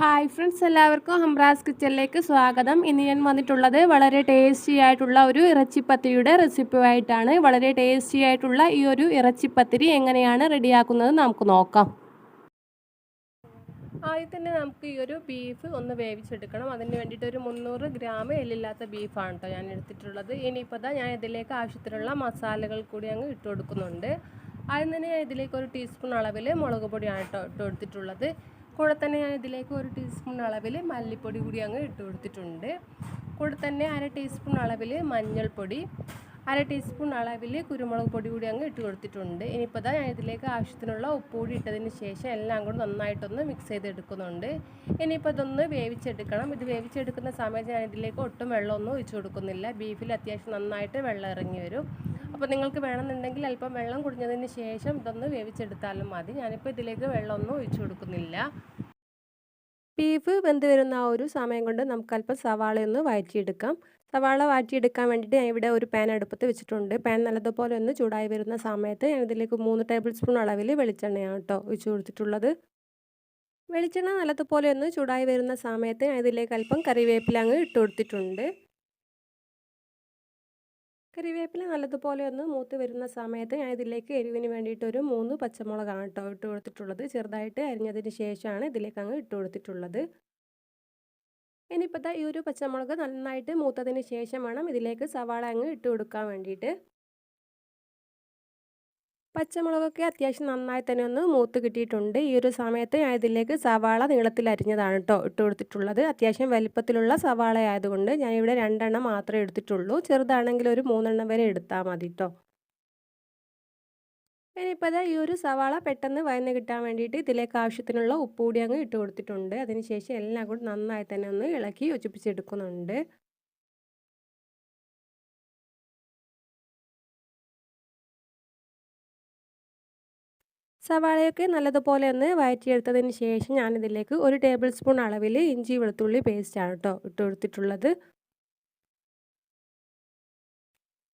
Hi friends എല്ലാവർക്കും ഹംറാസ് കിച്ചണിലേക്ക് സ്വാഗതം. ഇന്ന് ഞാൻ വന്നിട്ടുള്ളത് വളരെ ടേസ്റ്റി ആയിട്ടുള്ള ഒരു ഇറച്ചിപ്പത്തിരിയുടെ റെസിപ്പിയായിട്ടാണ് വളരെ ടേസ്റ്റി ആയിട്ടുള്ള ഈ ഒരു ഇറച്ചിപ്പത്തിരി എങ്ങനെയാണ് റെഡിയാക്കുന്നത് നമുക്ക് നോക്കാം. ആദ്യം തന്നെ നമുക്ക് ഈ ഒരു ബീഫ് ഒന്ന് വേവിച്ചെടുക്കണം. അതിന് വേണ്ടിയിട്ട് ഒരു മുന്നൂറ് ഗ്രാം എല്ലില്ലാത്ത ബീഫാണ് കേട്ടോ ഞാൻ എടുത്തിട്ടുള്ളത്. ഇനിയിപ്പോൾ ദാ ഞാൻ ഇതിലേക്ക് ആവശ്യത്തിനുള്ള മസാലകൾ കൂടി അങ്ങ് ഇട്ട് കൊടുക്കുന്നുണ്ട്. ആദ്യം തന്നെ ഞാൻ ഇതിലേക്ക് ഒരു ടീസ്പൂൺ അളവിൽ മുളക് പൊടിയാണ് കേട്ടോ ഇട്ട് കൊടുത്തിട്ടുള്ളത്. കൂടെ തന്നെ ഞാൻ ഇതിലേക്ക് ഒരു ടീസ്പൂൺ അളവിൽ മല്ലിപ്പൊടി കൂടി അങ്ങ് ഇട്ട് കൊടുത്തിട്ടുണ്ട്. കൂടെ തന്നെ അര ടീസ്പൂൺ അളവിൽ മഞ്ഞൾപ്പൊടി അര ടീസ്പൂൺ അളവിൽ കുരുമുളക് പൊടി കൂടി അങ്ങ് ഇട്ട് കൊടുത്തിട്ടുണ്ട്. ഇനിയിപ്പോൾ ഞാൻ ഇതിലേക്ക് ആവശ്യത്തിനുള്ള ഉപ്പ് കൂടി ഇട്ടതിന് ശേഷം എല്ലാം കൂടി നന്നായിട്ടൊന്ന് മിക്സ് ചെയ്തെടുക്കുന്നുണ്ട്. ഇനിയിപ്പോൾ ഇതൊന്ന് വേവിച്ചെടുക്കണം. ഇത് വേവിച്ചെടുക്കുന്ന സമയത്ത് ഞാൻ ഇതിലേക്ക് ഒട്ടും വെള്ളമൊന്നും ഒഴിച്ചു കൊടുക്കുന്നില്ല. ബീഫിൽ അത്യാവശ്യം നന്നായിട്ട് വെള്ളം ഇറങ്ങി വരും. അപ്പോൾ നിങ്ങൾക്ക് വേണമെന്നുണ്ടെങ്കിൽ അല്പം വെള്ളം കുടിഞ്ഞതിന് ശേഷം ഇതൊന്ന് വേവിച്ചെടുത്താലും മതി. ഞാനിപ്പോൾ ഇതിലേക്ക് വെള്ളമൊന്നും ഒഴിച്ചു കൊടുക്കുന്നില്ല. ബീഫ് വെന്ത് വരുന്ന ആ ഒരു സമയം കൊണ്ട് നമുക്ക് അല്പം സവാളയൊന്ന് വഴറ്റിയെടുക്കാം. സവാള വാറ്റിയെടുക്കാൻ വേണ്ടിയിട്ട് ഞാൻ ഇവിടെ ഒരു പാൻ അടുപ്പത്ത് വെച്ചിട്ടുണ്ട്. പാൻ നല്ലതുപോലെ ഒന്ന് ചൂടായി വരുന്ന സമയത്ത് ഞാൻ ഇതിലേക്ക് മൂന്ന് ടേബിൾ സ്പൂൺ അളവിൽ വെളിച്ചെണ്ണയാണ് കേട്ടോ ഒഴിച്ചു കൊടുത്തിട്ടുള്ളത്. വെളിച്ചെണ്ണ നല്ലതുപോലെ ഒന്ന് ചൂടായി വരുന്ന സമയത്ത് ഞാൻ ഇതിലേക്ക് അല്പം കറിവേപ്പില അങ്ങ് ഇട്ട് കൊടുത്തിട്ടുണ്ട്. കറിവേപ്പില നല്ലതുപോലെ ഒന്ന് മൂത്ത് വരുന്ന സമയത്ത് ഞാൻ ഇതിലേക്ക് എരിവിന് വേണ്ടിയിട്ട് ഒരു മൂന്ന് പച്ചമുളകാണ് കേട്ടോ ഇട്ട് കൊടുത്തിട്ടുള്ളത്. ചെറുതായിട്ട് അരിഞ്ഞതിന് ശേഷമാണ് ഇതിലേക്ക് അങ്ങ് ഇട്ട് കൊടുത്തിട്ടുള്ളത്. ഇനിയിപ്പോൾ ഈ ഒരു പച്ചമുളക് നന്നായിട്ട് മൂത്തതിന് ശേഷം വേണം ഇതിലേക്ക് സവാള അങ്ങ് ഇട്ട് കൊടുക്കാൻ വേണ്ടിയിട്ട്. പച്ചമുളകൊക്കെ അത്യാവശ്യം നന്നായി തന്നെ ഒന്ന് മൂത്ത് കിട്ടിയിട്ടുണ്ട്. ഈ ഒരു സമയത്ത് ഞാൻ ഇതിലേക്ക് സവാള നീളത്തിൽ അരിഞ്ഞതാണ് കേട്ടോ ഇട്ട് കൊടുത്തിട്ടുള്ളത്. അത്യാവശ്യം വലിപ്പത്തിലുള്ള സവാള ആയതുകൊണ്ട് ഞാൻ ഇവിടെ രണ്ടെണ്ണം മാത്രമേ എടുത്തിട്ടുള്ളൂ. ചെറുതാണെങ്കിൽ ഒരു മൂന്നെണ്ണം വരെ എടുത്താൽ മതി കേട്ടോ ഇനിയിപ്പോൾ ഈ ഒരു സവാള പെട്ടെന്ന് വയന്ന് കിട്ടാൻ വേണ്ടിയിട്ട് ഇതിലേക്ക് ആവശ്യത്തിനുള്ള ഉപ്പ് കൂടി അങ്ങ് ഇട്ട് കൊടുത്തിട്ടുണ്ട്. അതിനുശേഷം എല്ലാം കൂടി നന്നായി തന്നെ ഒന്ന് ഇളക്കി യോജിപ്പിച്ചെടുക്കുന്നുണ്ട്. സവാളയൊക്കെ നല്ലതുപോലെ ഒന്ന് വഴറ്റിയെടുത്തതിന് ശേഷം ഞാനിതിലേക്ക് ഒരു ടേബിൾ സ്പൂൺ അളവിൽ ഇഞ്ചി വെളുത്തുള്ളി പേസ്റ്റാണ് കേട്ടോ ഇട്ട് കൊടുത്തിട്ടുള്ളത്.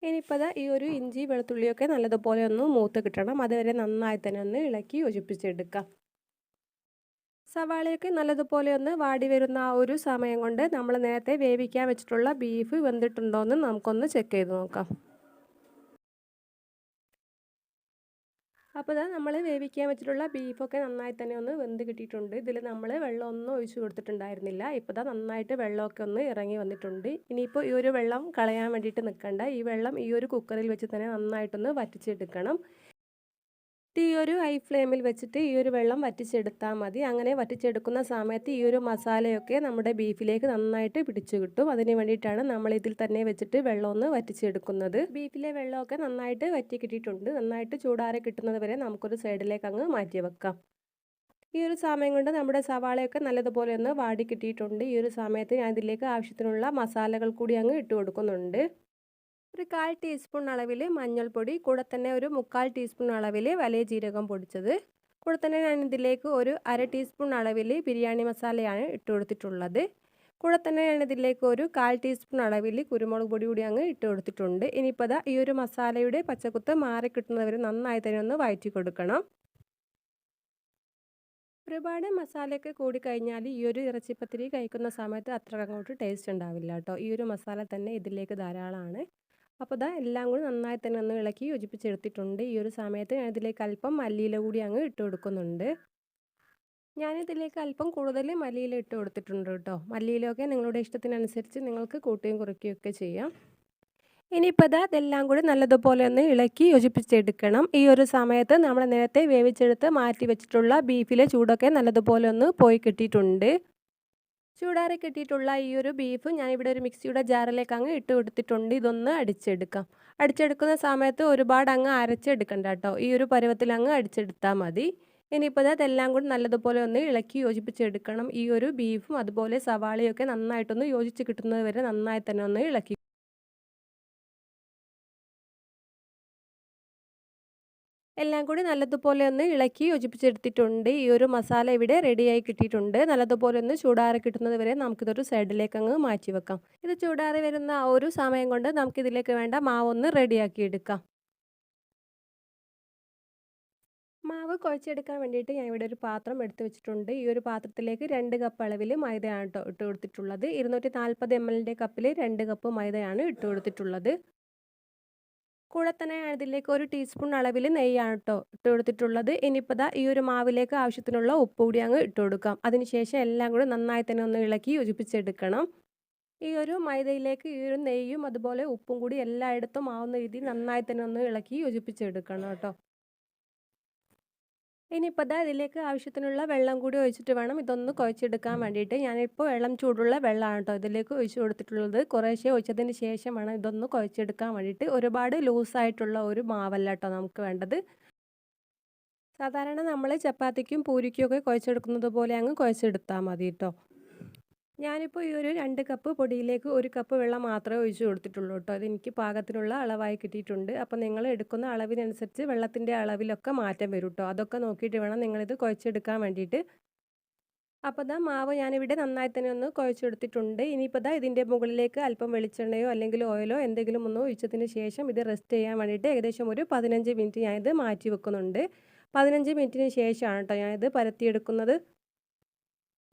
ഇനിയിപ്പോൾ ഈ ഒരു ഇഞ്ചി വെളുത്തുള്ളിയൊക്കെ നല്ലതുപോലെ ഒന്ന് മൂത്ത് കിട്ടണം. അതുവരെ നന്നായി തന്നെ ഒന്ന് ഇളക്കി യോജിപ്പിച്ചെടുക്കാം. സവാളയൊക്കെ നല്ലതുപോലെ ഒന്ന് വാടി വരുന്ന ആ ഒരു സമയം കൊണ്ട് നമ്മൾ നേരത്തെ വേവിക്കാൻ വെച്ചിട്ടുള്ള ബീഫ് വെന്തിട്ടുണ്ടോ എന്ന് നമുക്കൊന്ന് ചെക്ക് ചെയ്ത് നോക്കാം. അപ്പോൾ ഇതാ നമ്മൾ വേവിക്കാൻ വെച്ചിട്ടുള്ള ബീഫൊക്കെ നന്നായി തന്നെ ഒന്ന് വെന്ത് കിട്ടിയിട്ടുണ്ട്. ഇതിൽ നമ്മൾ വെള്ളമൊന്നും ഒഴിച്ചു കൊടുത്തിട്ടുണ്ടായിരുന്നില്ല. ഇപ്പോൾ ഇതാ നന്നായിട്ട് വെള്ളമൊക്കെ ഒന്ന് ഇറങ്ങി വന്നിട്ടുണ്ട്. ഇനിയിപ്പോൾ ഈ ഒരു വെള്ളം കളയാൻ വേണ്ടിയിട്ട് നിൽക്കണ്ട ഈ വെള്ളം ഈ ഒരു കുക്കറിൽ വെച്ച് തന്നെ നന്നായിട്ടൊന്ന് വറ്റിച്ചെടുക്കണം. ഈ ഒരു ഹൈ ഫ്ലെയിമിൽ വെച്ചിട്ട് ഈ ഒരു വെള്ളം വറ്റിച്ചെടുത്താൽ മതി. അങ്ങനെ വറ്റിച്ചെടുക്കുന്ന സമയത്ത് ഈ ഒരു മസാലയൊക്കെ നമ്മുടെ ബീഫിലേക്ക് നന്നായിട്ട് പിടിച്ചു കിട്ടും. അതിന് വേണ്ടിയിട്ടാണ് നമ്മൾ ഇതിൽ തന്നെ വെച്ചിട്ട് വെള്ളം ഒന്ന് വറ്റിച്ചെടുക്കുന്നത്. ബീഫിലെ വെള്ളമൊക്കെ നന്നായിട്ട് വറ്റി കിട്ടിയിട്ടുണ്ട്. നന്നായിട്ട് ചൂടാറി കിട്ടുന്നത് വരെ നമുക്കൊരു സൈഡിലേക്ക് അങ്ങ് മാറ്റി വെക്കാം. ഈ ഒരു സമയം കൊണ്ട് നമ്മുടെ സവാളയൊക്കെ നല്ലതുപോലെ ഒന്ന് വാടി കിട്ടിയിട്ടുണ്ട്. ഈ ഒരു സമയത്ത് ഞാൻ ഇതിലേക്ക് ആവശ്യത്തിനുള്ള മസാലകൾ കൂടി അങ്ങ് ഇട്ട് കൊടുക്കുന്നുണ്ട്. ഒരു കാൽ ടീസ്പൂൺ അളവിൽ മഞ്ഞൾപ്പൊടി കൂടെ തന്നെ ഒരു മുക്കാൽ ടീസ്പൂൺ അളവിൽ വലിയ ജീരകം പൊടിച്ചത്. കൂടെ തന്നെ ഞാൻ ഇതിലേക്ക് ഒരു അര ടീസ്പൂൺ അളവിൽ ബിരിയാണി മസാലയാണ് ഇട്ട് കൊടുത്തിട്ടുള്ളത്. കൂടെ തന്നെ ഞാൻ ഇതിലേക്ക് ഒരു കാൽ ടീസ്പൂൺ അളവിൽ കുരുമുളക് പൊടി കൂടി അങ്ങ് ഇട്ട് കൊടുത്തിട്ടുണ്ട്. ഇനിയിപ്പോൾ ഈ ഒരു മസാലയുടെ പച്ചക്കുത്ത് മാറി കിട്ടുന്നവർ നന്നായി തന്നെ ഒന്ന് വയറ്റി കൊടുക്കണം. ഒരുപാട് മസാലയൊക്കെ കൂടി കഴിഞ്ഞാൽ ഈ ഒരു ഇറച്ചിപ്പത്തിരി കഴിക്കുന്ന സമയത്ത് അത്ര അങ്ങോട്ട് ടേസ്റ്റ് ഉണ്ടാവില്ല കേട്ടോ. ഈ ഒരു മസാല തന്നെ ഇതിലേക്ക് ധാരാളമാണ്. അപ്പോൾ ഇതാ എല്ലാം കൂടി നന്നായി തന്നെ ഒന്ന് ഇളക്കി യോജിപ്പിച്ചെടുത്തിട്ടുണ്ട്. ഈ ഒരു സമയത്ത് ഞാൻ ഇതിലേക്ക് അല്പം മല്ലിയില കൂടി അങ്ങ് ഇട്ട് കൊടുക്കുന്നുണ്ട്. ഞാനിതിലേക്ക് അല്പം കൂടുതൽ മല്ലിയില ഇട്ട് കൊടുത്തിട്ടുണ്ട് കേട്ടോ. മല്ലിയിലൊക്കെ നിങ്ങളുടെ ഇഷ്ടത്തിനനുസരിച്ച് നിങ്ങൾക്ക് കൂട്ടുകയും കുറയ്ക്കുകയൊക്കെ ചെയ്യാം. ഇനിയിപ്പോൾ ഇതാ ഇതെല്ലാം കൂടി നല്ലതുപോലെ ഒന്ന് ഇളക്കി യോജിപ്പിച്ചെടുക്കണം. ഈ ഒരു സമയത്ത് നമ്മൾ നേരത്തെ വേവിച്ചെടുത്ത് മാറ്റി വെച്ചിട്ടുള്ള ബീഫിലെ ചൂടൊക്കെ നല്ലതുപോലെ ഒന്ന് പോയി കിട്ടിയിട്ടുണ്ട്. ചൂടാറി കിട്ടിയിട്ടുള്ള ഈ ഒരു ബീഫ് ഇവിടെ ഒരു മിക്സിയുടെ ജാറിലേക്ക് അങ്ങ് ഇട്ട് കൊടുത്തിട്ടുണ്ട്. ഇതൊന്ന് അടിച്ചെടുക്കാം. അടിച്ചെടുക്കുന്ന സമയത്ത് ഒരുപാട് അങ്ങ് അരച്ചെടുക്കണ്ട കേട്ടോ. ഈ ഒരു പരുവത്തിൽ അങ്ങ് അടിച്ചെടുത്താൽ മതി. ഇനിയിപ്പോൾ അതെല്ലാം കൂടി നല്ലതുപോലെ ഒന്ന് ഇളക്കി യോജിപ്പിച്ചെടുക്കണം. ഈ ഒരു ബീഫും അതുപോലെ സവാളയൊക്കെ നന്നായിട്ടൊന്ന് യോജിച്ച് കിട്ടുന്നത് വരെ നന്നായി തന്നെ ഒന്ന് ഇളക്കി എല്ലാം കൂടി നല്ലതുപോലെ ഒന്ന് ഇളക്കി യോജിപ്പിച്ചെടുത്തിട്ടുണ്ട്. ഈ ഒരു മസാല ഇവിടെ റെഡിയായി കിട്ടിയിട്ടുണ്ട്. നല്ലതുപോലെ ഒന്ന് ചൂടാറി കിട്ടുന്നത് വരെ നമുക്കിതൊരു സൈഡിലേക്ക് അങ്ങ് മാറ്റി വെക്കാം. ഇത് ചൂടാറി വരുന്ന ആ ഒരു സമയം കൊണ്ട് നമുക്കിതിലേക്ക് വേണ്ട മാവൊന്ന് റെഡിയാക്കി എടുക്കാം. മാവ് കുഴച്ചെടുക്കാൻ വേണ്ടിയിട്ട് ഞാൻ ഇവിടെ ഒരു പാത്രം എടുത്തു വെച്ചിട്ടുണ്ട്. ഈ ഒരു പാത്രത്തിലേക്ക് രണ്ട് കപ്പ് അളവിൽ മൈദയാണ് ഇട്ട് കൊടുത്തിട്ടുള്ളത്. ഇരുന്നൂറ്റി നാൽപ്പത് എം എല്ലിന്റെ കപ്പിൽ രണ്ട് കപ്പ് മൈദയാണ് ഇട്ട് കൊടുത്തിട്ടുള്ളത്. കൂടെ തന്നെ ഇതിലേക്ക് ഒരു ടീസ്പൂൺ അളവിൽ നെയ്യാണ് കേട്ടോ ഇട്ട് കൊടുത്തിട്ടുള്ളത് ഇനിയിപ്പോൾ ദാ ഈ ഒരു മാവിലേക്ക് ആവശ്യത്തിനുള്ള ഉപ്പ് കൂടി അങ്ങ് ഇട്ട് കൊടുക്കാം. അതിനുശേഷം എല്ലാം കൂടി നന്നായി തന്നെ ഒന്ന് ഇളക്കി യോജിപ്പിച്ചെടുക്കണം. ഈ ഒരു മൈദയിലേക്ക് ഈ ഒരു നെയ്യും അതുപോലെ ഉപ്പും കൂടി എല്ലായിടത്തും ആവുന്ന രീതിയിൽ നന്നായി തന്നെ ഒന്ന് ഇളക്കി യോജിപ്പിച്ചെടുക്കണം കേട്ടോ. ഇനിയിപ്പോൾ അത് ഇതിലേക്ക് ആവശ്യത്തിനുള്ള വെള്ളം കൂടി ഒഴിച്ചിട്ട് വേണം ഇതൊന്ന് കുഴച്ചെടുക്കാൻ വേണ്ടിയിട്ട്. ഞാനിപ്പോൾ വെള്ളം ചൂടുള്ള വെള്ളമാണ് കേട്ടോ ഇതിലേക്ക് ഒഴിച്ചു കൊടുത്തിട്ടുള്ളത്. കുറേശ്ശെ ഒഴിച്ചതിന് ശേഷം വേണം ഇതൊന്ന് കുഴച്ചെടുക്കാൻ വേണ്ടിയിട്ട്. ഒരുപാട് ലൂസായിട്ടുള്ള ഒരു മാവല്ല കേട്ടോ നമുക്ക് വേണ്ടത്. സാധാരണ നമ്മൾ ചപ്പാത്തിക്കും പൂരിക്കും ഒക്കെ കുഴച്ചെടുക്കുന്നത് പോലെ അങ്ങ് കുഴച്ചെടുത്താൽ മതി കേട്ടോ ഞാനിപ്പോൾ ഈ ഒരു രണ്ട് കപ്പ് പൊടിയിലേക്ക് ഒരു കപ്പ് വെള്ളം മാത്രമേ ഒഴിച്ച് കൊടുത്തിട്ടുള്ളൂ കേട്ടോ. അതെനിക്ക് പാകത്തിനുള്ള അളവായി കിട്ടിയിട്ടുണ്ട്. അപ്പോൾ നിങ്ങൾ എടുക്കുന്ന അളവിനനുസരിച്ച് വെള്ളത്തിന്റെ അളവിലൊക്കെ മാറ്റം വരും കേട്ടോ. അതൊക്കെ നോക്കിയിട്ട് വേണം നിങ്ങളിത് കുഴച്ചെടുക്കാൻ വേണ്ടിയിട്ട്. അപ്പോൾ ഇതാ മാവ് ഞാനിവിടെ നന്നായി തന്നെ ഒന്ന് കുഴച്ചെടുത്തിട്ടുണ്ട്. ഇനിയിപ്പോൾ ഇതാ ഇതിന്റെ മുകളിലേക്ക് അല്പം വെളിച്ചെണ്ണയോ അല്ലെങ്കിൽ ഓയിലോ എന്തെങ്കിലും ഒന്ന് ഒഴിച്ചതിന് ശേഷം ഇത് റെസ്റ്റ് ചെയ്യാൻ വേണ്ടിയിട്ട് ഏകദേശം ഒരു പതിനഞ്ച് മിനിറ്റ് ഞാനിത് മാറ്റി വെക്കുന്നുണ്ട്. പതിനഞ്ച് മിനിറ്റിന് ശേഷമാണ് കേട്ടോ ഞാനിത് പരത്തിയെടുക്കുന്നത്.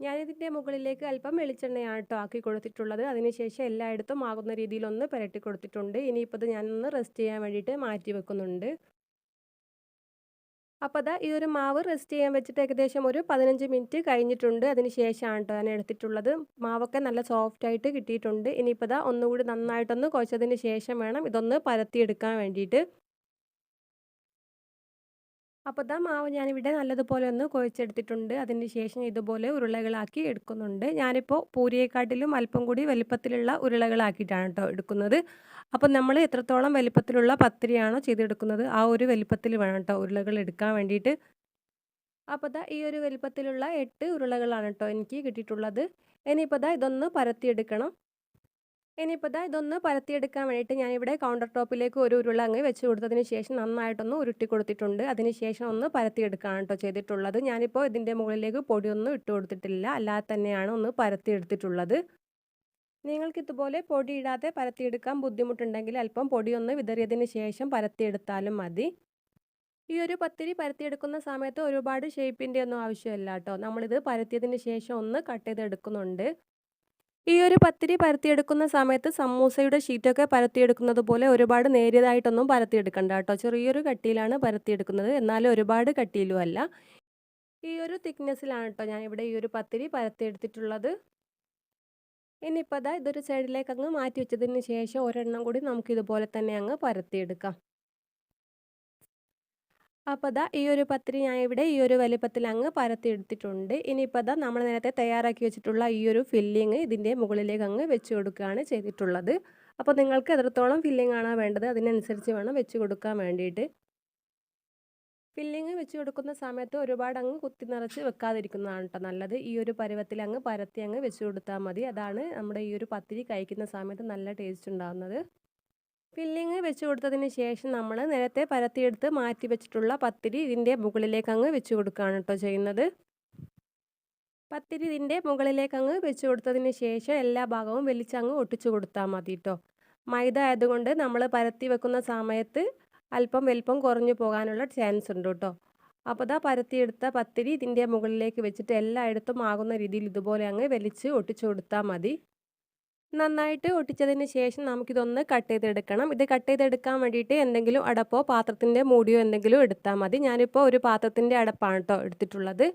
ഞാനിതിന്റെ മുകളിലേക്ക് അല്പം വെളിച്ചെണ്ണയാണ് കേട്ടോ ആക്കി കൊടുത്തിട്ടുള്ളത്. അതിനുശേഷം എല്ലായിടത്തും ആകുന്ന രീതിയിലൊന്ന് പുരട്ടി കൊടുത്തിട്ടുണ്ട്. ഇനിയിപ്പോൾ ഇത് ഞാനൊന്ന് റെസ്റ്റ് ചെയ്യാൻ വേണ്ടിയിട്ട് മാറ്റി വെക്കുന്നുണ്ട്. അപ്പോൾ അതാ ഈ ഒരു മാവ് റെസ്റ്റ് ചെയ്യാൻ വെച്ചിട്ട് ഏകദേശം ഒരു പതിനഞ്ച് മിനിറ്റ് കഴിഞ്ഞിട്ടുണ്ട്. അതിന് ശേഷമാണ് കേട്ടോ ഞാൻ എടുത്തിട്ടുള്ളത്. മാവൊക്കെ നല്ല സോഫ്റ്റായിട്ട് കിട്ടിയിട്ടുണ്ട്. ഇനിയിപ്പോൾ ഇതാ ഒന്നുകൂടി നന്നായിട്ടൊന്ന് കുഴച്ചതിന് ശേഷം വേണം ഇതൊന്ന് പരത്തിയെടുക്കാൻ വേണ്ടിയിട്ട്. അപ്പോൾ ഇതാ മാവ് ഞാനിവിടെ നല്ലതുപോലെ ഒന്ന് കുഴച്ചെടുത്തിട്ടുണ്ട്. അതിന് ശേഷം ഇതുപോലെ ഉരുളകളാക്കി എടുക്കുന്നുണ്ട്. ഞാനിപ്പോൾ പൂരിയെക്കാട്ടിലും അല്പം കൂടി വലിപ്പത്തിലുള്ള ഉരുളകളാക്കിയിട്ടാണ് കേട്ടോ എടുക്കുന്നത്. അപ്പോൾ നമ്മൾ എത്രത്തോളം വലിപ്പത്തിലുള്ള പത്തിരിയാണോ ചെയ്തെടുക്കുന്നത് ആ ഒരു വലിപ്പത്തിൽ വേണം കേട്ടോ ഉരുളകൾ എടുക്കാൻ വേണ്ടിയിട്ട്. അപ്പോൾ ദാ ഈ ഒരു വലിപ്പത്തിലുള്ള എട്ട് ഉരുളകളാണ് കേട്ടോ എനിക്ക് കിട്ടിയിട്ടുള്ളത്. ഇനിയിപ്പോൾ ദാ ഇതൊന്ന് പരത്തിയെടുക്കണം. ഇനിയിപ്പോൾ ഇതാ ഇതൊന്ന് പരത്തിയെടുക്കാൻ വേണ്ടിയിട്ട് ഞാനിവിടെ കൗണ്ടർ ടോപ്പിലേക്ക് ഒരു ഉരുള അങ്ങ് വെച്ച് കൊടുത്തതിന് ശേഷം നന്നായിട്ടൊന്ന് ഉരുട്ടി കൊടുത്തിട്ടുണ്ട്. അതിന് ശേഷം ഒന്ന് പരത്തിയെടുക്കുകയാണ് കേട്ടോ ചെയ്തിട്ടുള്ളത്. ഞാനിപ്പോൾ ഇതിന്റെ മുകളിലേക്ക് പൊടിയൊന്നും ഇട്ട് കൊടുത്തിട്ടില്ല. അല്ലാതെ തന്നെയാണ് ഒന്ന് പരത്തിയെടുത്തിട്ടുള്ളത്. നിങ്ങൾക്ക് ഇതുപോലെ പൊടി ഇടാതെ പരത്തിയെടുക്കാൻ ബുദ്ധിമുട്ടുണ്ടെങ്കിൽ അല്പം പൊടിയൊന്ന് വിതറിയതിന് ശേഷം പരത്തിയെടുത്താലും മതി. ഈ ഒരു പത്തിരി പരത്തിയെടുക്കുന്ന സമയത്ത് ഒരുപാട് ഷേപ്പിന്റെ ഒന്നും ആവശ്യമില്ല കേട്ടോ. നമ്മളിത് പരത്തിയതിന് ശേഷം ഒന്ന് കട്ട് ചെയ്തെടുക്കുന്നുണ്ട്. ഈ ഒരു പത്തിരി പരത്തിയെടുക്കുന്ന സമയത്ത് സമൂസയുടെ ഷീറ്റൊക്കെ പരത്തിയെടുക്കുന്നത് പോലെ ഒരുപാട് നേരിയതായിട്ടൊന്നും പരത്തിയെടുക്കണ്ട കേട്ടോ. ചെറിയൊരു കട്ടിയിലാണ് പരത്തിയെടുക്കുന്നത്. എന്നാലും ഒരുപാട് കട്ടിയിലും അല്ല ഈ ഒരു തിക്നെസ്സിലാണ് കേട്ടോ ഞാൻ ഇവിടെ ഈ ഒരു പത്തിരി പരത്തിയെടുത്തിട്ടുള്ളത്. ഇനിയിപ്പോൾ അതാ ഇതൊരു സൈഡിലേക്ക് അങ്ങ് മാറ്റി വെച്ചതിന് ശേഷം ഒരെണ്ണം കൂടി നമുക്ക് ഇതുപോലെ തന്നെ അങ്ങ് പരത്തിയെടുക്കാം. അപ്പോൾ അതാ ഈ ഒരു പത്തിരി ഞാൻ ഇവിടെ ഈ ഒരു വലിപ്പത്തിൽ അങ്ങ് പരത്തി എടുത്തിട്ടുണ്ട്. ഇനിയിപ്പോൾ അതാ നമ്മൾ നേരത്തെ തയ്യാറാക്കി വെച്ചിട്ടുള്ള ഈ ഒരു ഫില്ലിങ് ഇതിന്റെ മുകളിലേക്ക് അങ്ങ് വെച്ച് കൊടുക്കുകയാണ് ചെയ്തിട്ടുള്ളത്. അപ്പോൾ നിങ്ങൾക്ക് എത്രത്തോളം ഫില്ലിംഗ് ആണോ വേണ്ടത് അതിനനുസരിച്ച് വേണം വെച്ച് കൊടുക്കാൻ വേണ്ടിയിട്ട്. ഫില്ലിങ് വെച്ച് കൊടുക്കുന്ന സമയത്ത് ഒരുപാട് അങ്ങ് കുത്തി നിറച്ച് വെക്കാതിരിക്കുന്നതാണ് കേട്ടോ നല്ലത്. ഈ ഒരു പരുവത്തിൽ അങ്ങ് പരത്തി അങ്ങ് വെച്ച് കൊടുത്താൽ മതി. അതാണ് നമ്മുടെ ഈ ഒരു പത്തിരി കഴിക്കുന്ന സമയത്ത് നല്ല ടേസ്റ്റ് ഉണ്ടാകുന്നത് ഫില്ലിങ് വെച്ച് കൊടുത്തതിന് ശേഷം നമ്മൾ നേരത്തെ പരത്തിയെടുത്ത് മാറ്റി വെച്ചിട്ടുള്ള പത്തിരി ഇതിന്റെ മുകളിലേക്ക് അങ്ങ് വെച്ച് കൊടുക്കുകയാണ് കേട്ടോ ചെയ്യുന്നത്. പത്തിരി ഇതിന്റെ മുകളിലേക്ക് അങ്ങ് വെച്ച് കൊടുത്തതിന് ശേഷം എല്ലാ ഭാഗവും വലിച്ചങ്ങ് ഒട്ടിച്ചു കൊടുത്താൽ മതി കേട്ടോ. മൈദ ആയതുകൊണ്ട് നമ്മൾ പരത്തി വെക്കുന്ന സമയത്ത് അല്പം വലിപ്പം കുറഞ്ഞു പോകാനുള്ള ചാൻസ് ഉണ്ട് കേട്ടോ. അപ്പോൾ ഇതാ പരത്തിയെടുത്ത പത്തിരി ഇതിന്റെ മുകളിലേക്ക് വെച്ചിട്ട് എല്ലായിടത്തും ആകുന്ന രീതിയിൽ ഇതുപോലെ അങ്ങ് വലിച്ച് ഒട്ടിച്ചു കൊടുത്താൽ മതി. നന്നായിട്ട് ഒട്ടിച്ചതിന് ശേഷം നമുക്കിതൊന്ന് കട്ട് ചെയ്തെടുക്കണം. ഇത് കട്ട് ചെയ്തെടുക്കാൻ വേണ്ടിയിട്ട് എന്തെങ്കിലും അടപ്പോ പാത്രത്തിന്റെ മൂടിയോ എന്തെങ്കിലും എടുത്താൽ മതി. ഞാനിപ്പോൾ ഒരു പാത്രത്തിന്റെ അടപ്പാണ് കേട്ടോ എടുത്തിട്ടുള്ളത്.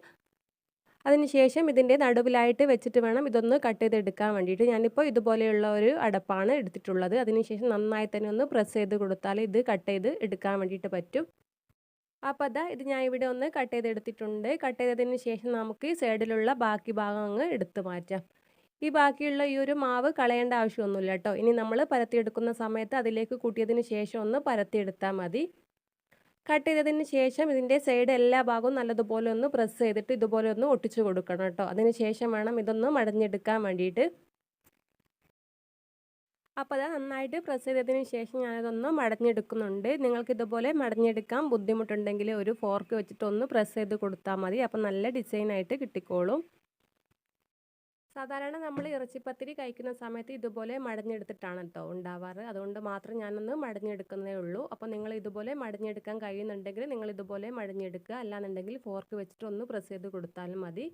അതിനുശേഷം ഇതിന്റെ നടുവിലായിട്ട് വെച്ചിട്ട് വേണം ഇതൊന്ന് കട്ട് ചെയ്തെടുക്കാൻ വേണ്ടിയിട്ട്. ഞാനിപ്പോൾ ഇതുപോലെയുള്ള ഒരു അടപ്പാണ് എടുത്തിട്ടുള്ളത്. അതിനുശേഷം നന്നായി തന്നെ ഒന്ന് പ്രസ് ചെയ്ത് കൊടുത്താൽ ഇത് കട്ട് ചെയ്ത് എടുക്കാൻ വേണ്ടിയിട്ട് പറ്റും. അപ്പോൾ അതാ ഇത് ഞാൻ ഇവിടെ ഒന്ന് കട്ട് ചെയ്തെടുത്തിട്ടുണ്ട്. കട്ട് ചെയ്തതിന് ശേഷം നമുക്ക് സൈഡിലുള്ള ബാക്കി ഭാഗം അങ്ങ് എടുത്തു മാറ്റാം. ഈ ബാക്കിയുള്ള ഈ ഒരു മാവ് കളയേണ്ട ആവശ്യമൊന്നുമില്ല കേട്ടോ ഇനി നമ്മൾ പരത്തിയെടുക്കുന്ന സമയത്ത് അതിലേക്ക് കൂട്ടിയതിന് ശേഷം ഒന്ന് പരത്തിയെടുത്താൽ മതി. കട്ട് ചെയ്തതിന് ശേഷം ഇതിന്റെ സൈഡ് എല്ലാ ഭാഗവും നല്ലതുപോലെ ഒന്ന് പ്രസ് ചെയ്തിട്ട് ഇതുപോലെ ഒന്ന് ഒട്ടിച്ചു കൊടുക്കണം കേട്ടോ അതിന് ശേഷം വേണം ഇതൊന്ന് മടഞ്ഞെടുക്കാൻ വേണ്ടിയിട്ട്. അപ്പോൾ അത് നന്നായിട്ട് പ്രസ് ചെയ്തതിന് ശേഷം ഞാനതൊന്ന് മടഞ്ഞെടുക്കുന്നുണ്ട്. നിങ്ങൾക്ക് ഇതുപോലെ മടഞ്ഞെടുക്കാൻ ബുദ്ധിമുട്ടുണ്ടെങ്കിൽ ഒരു ഫോർക്ക് വെച്ചിട്ടൊന്ന് പ്രസ് ചെയ്ത് കൊടുത്താൽ മതി. അപ്പോൾ നല്ല ഡിസൈനായിട്ട് കിട്ടിക്കോളും. സാധാരണ നമ്മൾ ഇറച്ചിപ്പത്തിരി കഴിക്കുന്ന സമയത്ത് ഇതുപോലെ മടഞ്ഞെടുത്തിട്ടാണ് കേട്ടോ ഉണ്ടാവാറ്. അതുകൊണ്ട് മാത്രം ഞാനൊന്ന് മടഞ്ഞെടുക്കുന്നേ ഉള്ളൂ. അപ്പോൾ നിങ്ങൾ ഇതുപോലെ മടഞ്ഞെടുക്കാൻ കഴിയുന്നുണ്ടെങ്കിൽ നിങ്ങൾ ഇതുപോലെ മടഞ്ഞെടുക്കുക. അല്ലാന്നുണ്ടെങ്കിൽ ഫോർക്ക് വെച്ചിട്ട് ഒന്ന് പ്രസ് ചെയ്ത് കൊടുത്താലും മതി.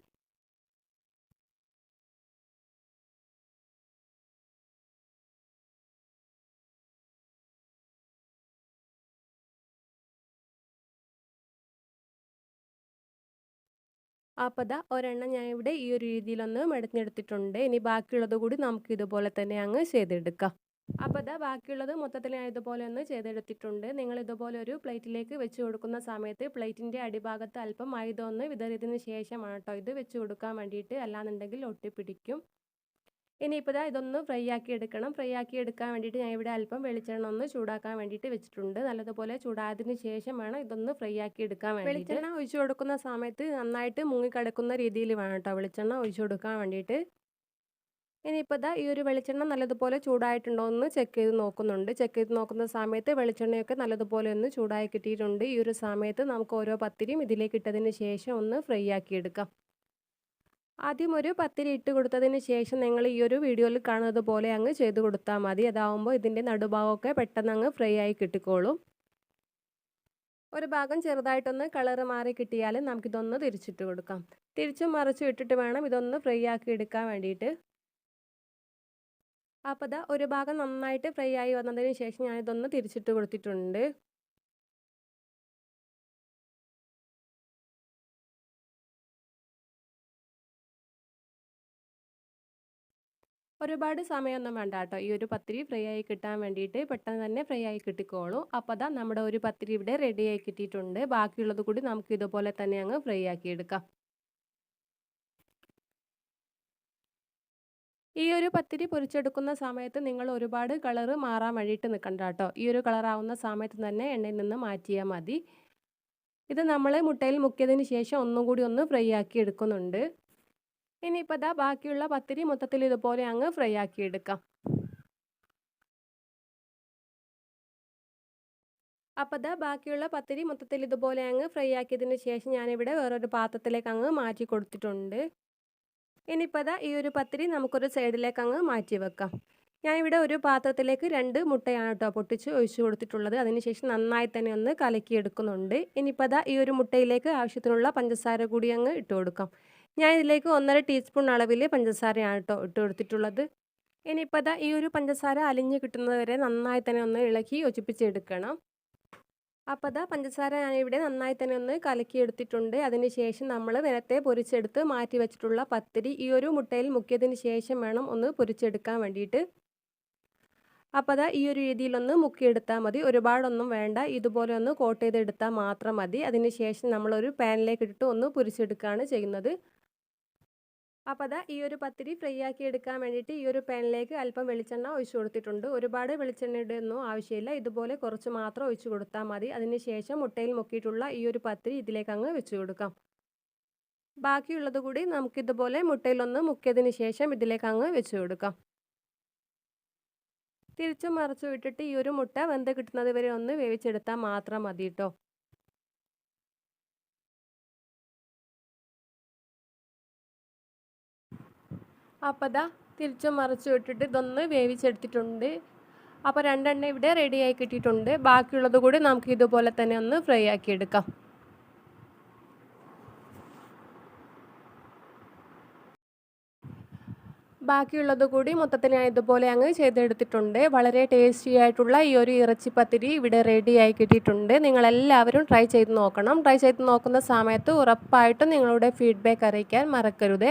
അപ്പോൾ ഒരെണ്ണം ഞാൻ ഇവിടെ ഈ ഒരു രീതിയിലൊന്ന് മെടഞ്ഞെടുത്തിട്ടുണ്ട് ഇനി ബാക്കിയുള്ളത് കൂടി നമുക്ക് ഇതുപോലെ തന്നെ അങ്ങ് ചെയ്തെടുക്കാം. അപ്പോൾ അതാ ബാക്കിയുള്ളത് മൊത്തത്തിൽ ഞാൻ ഇതുപോലെ ഒന്ന് ചെയ്തെടുത്തിട്ടുണ്ട്. നിങ്ങൾ ഇതുപോലെ ഒരു പ്ലേറ്റിലേക്ക് വെച്ച് കൊടുക്കുന്ന സമയത്ത് പ്ലേറ്റിന്റെ അടിഭാഗത്ത് അല്പം മൈദ ഒന്ന് വിതറിയതിന് ശേഷമാണ് കേട്ടോ ഇത് വെച്ച് കൊടുക്കാൻ വേണ്ടിയിട്ട് അല്ലാന്നുണ്ടെങ്കിൽ ഒട്ടിപ്പിടിക്കും. ഇനിയിപ്പോൾ ഇതാ ഇതൊന്ന് ഫ്രൈ ആക്കി എടുക്കണം. ഫ്രൈ ആക്കി എടുക്കാൻ വേണ്ടിയിട്ട് ഞാൻ ഇവിടെ അല്പം വെളിച്ചെണ്ണ ഒന്ന് ചൂടാക്കാൻ വേണ്ടിയിട്ട് വെച്ചിട്ടുണ്ട്. നല്ലതുപോലെ ചൂടായതിന് ശേഷം വേണം ഇതൊന്ന് ഫ്രൈ ആക്കി എടുക്കാൻ വേണ്ടി വെളിച്ചെണ്ണ ഒഴിച്ചു കൊടുക്കുന്ന സമയത്ത് നന്നായിട്ട് മുങ്ങിക്കിടക്കുന്ന രീതിയിൽ വേണം കേട്ടോ വെളിച്ചെണ്ണ ഒഴിച്ചു കൊടുക്കാൻ വേണ്ടിയിട്ട്. ഇനിയിപ്പോൾ ഇതാ ഈ ഒരു വെളിച്ചെണ്ണ നല്ലതുപോലെ ചൂടായിട്ടുണ്ടോ എന്ന് ചെക്ക് ചെയ്ത് നോക്കുന്നുണ്ട്. ചെക്ക് ചെയ്ത് നോക്കുന്ന സമയത്ത് വെളിച്ചെണ്ണയൊക്കെ നല്ലതുപോലെ ഒന്ന് ചൂടായി കിട്ടിയിട്ടുണ്ട്. ഈ ഒരു സമയത്ത് നമുക്ക് ഓരോ പത്തിരിയും ഇതിലേക്ക് ഇട്ടതിന് ശേഷം ഒന്ന് ഫ്രൈ ആക്കി എടുക്കാം. ആദ്യം ഒരു പത്തിരി ഇട്ട് കൊടുത്തതിന് ശേഷം നിങ്ങൾ ഈ ഒരു വീഡിയോയിൽ കാണുന്നത് പോലെ അങ്ങ് ചെയ്ത് കൊടുത്താൽ മതി. അതാവുമ്പോൾ ഇതിന്റെ നടുഭാഗമൊക്കെ പെട്ടെന്ന് അങ്ങ് ഫ്രൈ ആയി കിട്ടിക്കോളും. ഒരു ഭാഗം ചെറുതായിട്ടൊന്ന് കളറ് മാറി കിട്ടിയാൽ നമുക്കിതൊന്ന് തിരിച്ചിട്ട് കൊടുക്കാം. തിരിച്ചും മറിച്ചും ഇട്ടിട്ട് വേണം ഇതൊന്ന് ഫ്രൈ ആക്കി എടുക്കാൻ വേണ്ടിയിട്ട്. അപ്പോൾ ദാ ഒരു ഭാഗം നന്നായിട്ട് ഫ്രൈ ആയി വന്നതിന് ശേഷം ഞാനിതൊന്ന് തിരിച്ചിട്ട് കൊടുത്തിട്ടുണ്ട്. ഒരുപാട് സമയമൊന്നും വേണ്ട കേട്ടോ ഈ ഒരു പത്തിരി ഫ്രൈ ആയി കിട്ടാൻ വേണ്ടിയിട്ട് പെട്ടെന്ന് തന്നെ ഫ്രൈ ആയി കിട്ടിക്കോളൂ. അപ്പോൾ അതാ നമ്മുടെ ഒരു പത്തിരി ഇവിടെ റെഡി ആയി കിട്ടിയിട്ടുണ്ട്. ബാക്കിയുള്ളത് കൂടി നമുക്ക് ഇതുപോലെ തന്നെ അങ്ങ് ഫ്രൈ ആക്കി എടുക്കാം. ഈ ഒരു പത്തിരി പൊരിച്ചെടുക്കുന്ന സമയത്ത് നിങ്ങൾ ഒരുപാട് കളറ് മാറാൻ വേണ്ടിയിട്ട് നിൽക്കണ്ട കേട്ടോ ഈ ഒരു കളറാവുന്ന സമയത്ത് തന്നെ എണ്ണയിൽ നിന്ന് മാറ്റിയാൽ മതി. ഇത് നമ്മൾ മുട്ടയിൽ മുക്കിയതിന് ശേഷം ഒന്നും കൂടി ഒന്ന് ഫ്രൈ ആക്കി എടുക്കുന്നുണ്ട്. ഇനിയിപ്പോൾ ദാ ബാക്കിയുള്ള പത്തിരി മൊത്തത്തിൽ ഇതുപോലെ അങ്ങ് ഫ്രൈ ആക്കി എടുക്കാം. അപ്പോൾ ദാ ബാക്കിയുള്ള പത്തിരി മൊത്തത്തിൽ ഇതുപോലെ അങ്ങ് ഫ്രൈ ആക്കിയതിന് ശേഷം ഞാനിവിടെ വേറൊരു പാത്രത്തിലേക്ക് അങ്ങ് മാറ്റി കൊടുത്തിട്ടുണ്ട്. ഇനിയിപ്പോൾ ദാ ഈ ഒരു പത്തിരി നമുക്കൊരു സൈഡിലേക്ക് അങ്ങ് മാറ്റി വെക്കാം. ഞാനിവിടെ ഒരു പാത്രത്തിലേക്ക് രണ്ട് മുട്ടയാണ് കേട്ടോ പൊട്ടിച്ച് ഒഴിച്ച് കൊടുത്തിട്ടുള്ളത്. അതിനുശേഷം നന്നായി തന്നെ ഒന്ന് കലക്കിയെടുക്കുന്നുണ്ട് ഇനിയിപ്പോൾ ദാ ഈ ഒരു മുട്ടയിലേക്ക് ആവശ്യത്തിനുള്ള പഞ്ചസാര കൂടി അങ്ങ് ഇട്ട് കൊടുക്കാം. ഞാൻ ഇതിലേക്ക് ഒന്നര ടീസ്പൂൺ അളവിൽ പഞ്ചസാരയാണ് കേട്ടോ ഇട്ട് കൊടുത്തിട്ടുള്ളത്. ഇനിയിപ്പോൾ അതാ ഈ ഒരു പഞ്ചസാര അലിഞ്ഞ് കിട്ടുന്നത് വരെ നന്നായി തന്നെ ഒന്ന് ഇളക്കി യോജിപ്പിച്ചെടുക്കണം. അപ്പോൾ അതാ പഞ്ചസാര ഞാനിവിടെ നന്നായി തന്നെ ഒന്ന് കലക്കി എടുത്തിട്ടുണ്ട് അതിന് ശേഷം നമ്മൾ നേരത്തെ പൊരിച്ചെടുത്ത് മാറ്റി വെച്ചിട്ടുള്ള പത്തിരി ഈ ഒരു മുട്ടയിൽ മുക്കിയതിന് ശേഷം വേണം ഒന്ന് പൊരിച്ചെടുക്കാൻ വേണ്ടിയിട്ട്. അപ്പോൾ അതാ ഈ ഒരു രീതിയിലൊന്ന് മുക്കിയെടുത്താൽ മതി. ഒരുപാടൊന്നും വേണ്ട. ഇതുപോലെ ഒന്ന് കോട്ട് ചെയ്തെടുത്താൽ മാത്രം മതി. അതിന് ശേഷം നമ്മളൊരു പാനിലേക്ക് ഇട്ടിട്ട് ഒന്ന് പൊരിച്ചെടുക്കുകയാണ് ചെയ്യുന്നത്. അപ്പോൾ അതാ ഈ ഒരു പത്തിരി ഫ്രൈ ആക്കി എടുക്കാൻ വേണ്ടിയിട്ട് ഈ ഒരു പാനിലേക്ക് അല്പം വെളിച്ചെണ്ണ ഒഴിച്ചു കൊടുത്തിട്ടുണ്ട്. ഒരുപാട് വെളിച്ചെണ്ണയുടെ ഒന്നും ആവശ്യമില്ല. ഇതുപോലെ കുറച്ച് മാത്രം ഒഴിച്ചു കൊടുത്താൽ മതി. അതിനുശേഷം മുട്ടയിൽ മുക്കിയിട്ടുള്ള ഈ ഒരു പത്തിരി ഇതിലേക്ക് അങ്ങ് വെച്ച് കൊടുക്കാം. ബാക്കിയുള്ളത് കൂടി നമുക്കിതുപോലെ മുട്ടയിലൊന്ന് മുക്കിയതിന് ശേഷം ഇതിലേക്ക് അങ്ങ് വെച്ച് കൊടുക്കാം. തിരിച്ചും മറച്ചു വിട്ടിട്ട് ഈ ഒരു മുട്ട വെന്ത് കിട്ടുന്നത് വരെ ഒന്ന് വേവിച്ചെടുത്താൽ മാത്രം മതി കേട്ടോ അപ്പോൾ ദാ തിരിച്ചും മറിച്ചു വിട്ടിട്ട് ഇതൊന്ന് വേവിച്ചെടുത്തിട്ടുണ്ട്. അപ്പോൾ രണ്ടെണ്ണം ഇവിടെ റെഡി ആയി കിട്ടിയിട്ടുണ്ട്. ബാക്കിയുള്ളത് കൂടി നമുക്ക് ഇതുപോലെ തന്നെ ഒന്ന് ഫ്രൈ ആക്കി എടുക്കാം. ബാക്കിയുള്ളത് കൂടി മൊത്തത്തിൽ ഞാൻ ഇതുപോലെ അങ്ങ് ചെയ്തെടുത്തിട്ടുണ്ട്. വളരെ ടേസ്റ്റി ആയിട്ടുള്ള ഈ ഒരു ഇറച്ചി പത്തിരി ഇവിടെ റെഡി ആയി കിട്ടിയിട്ടുണ്ട്. നിങ്ങളെല്ലാവരും ട്രൈ ചെയ്ത് നോക്കണം. ട്രൈ ചെയ്ത് നോക്കുന്ന സമയത്ത് ഉറപ്പായിട്ടും നിങ്ങളുടെ ഫീഡ്ബാക്ക് അറിയിക്കാൻ മറക്കരുത്.